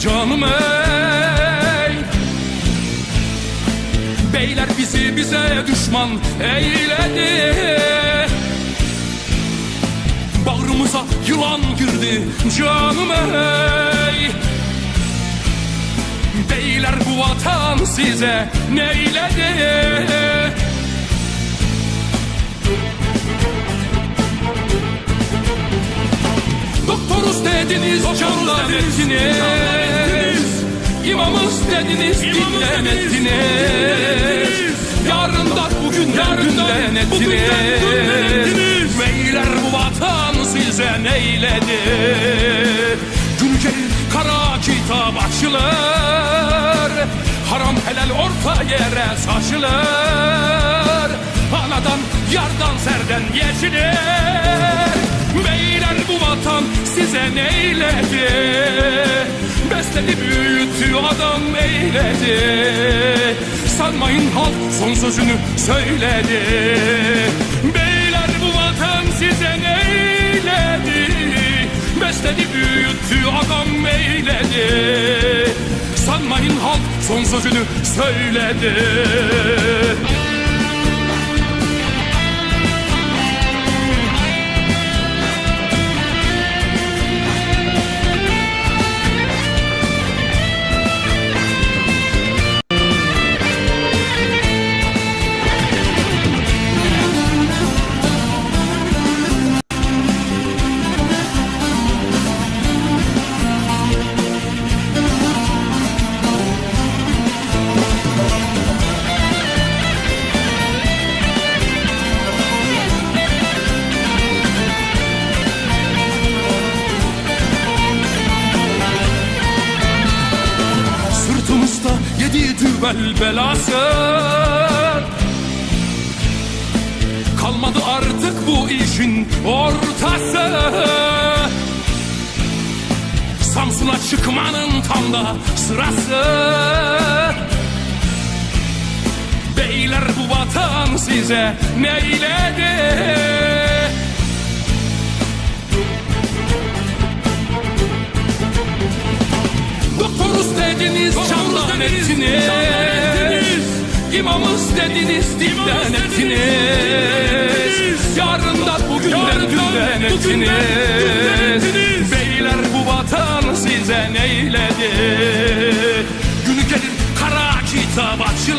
canım ey. Beyler bizi bize düşman eyledi. Bağrımıza yılan girdi canım ey. Beyler bu vatan size neyledi? Dediniz, candan ettiniz İmamız dediniz, dinden ettiniz Yarından bugünden dünden ettiniz Beyler bu vatan size neyledi? Gelir kara kitap açılır. Haram helal orta yere saçılır. Anadan yardan serden geçilir. Beyler bu vatan size neyledi Besledi büyüttü adam eyledi. Sanmayın halk son sözünü söyledi. Beyler bu vatan size neyledi? Besledi büyüttü adam eyledi. Sanmayın halk son sözünü söyledi yedi düvel belası. Kalmadı artık bu işin ortası. Samsun'a çıkmanın tam da sırası. Beyler bu vatan size neyledi? Doktoruz dediniz, ettiniz. İmamız dediniz, dinden ettiniz. Yarından bugünden dünden ettiniz. Beyler bu vatan size neyledi? Günü gelir kara kitap açılır.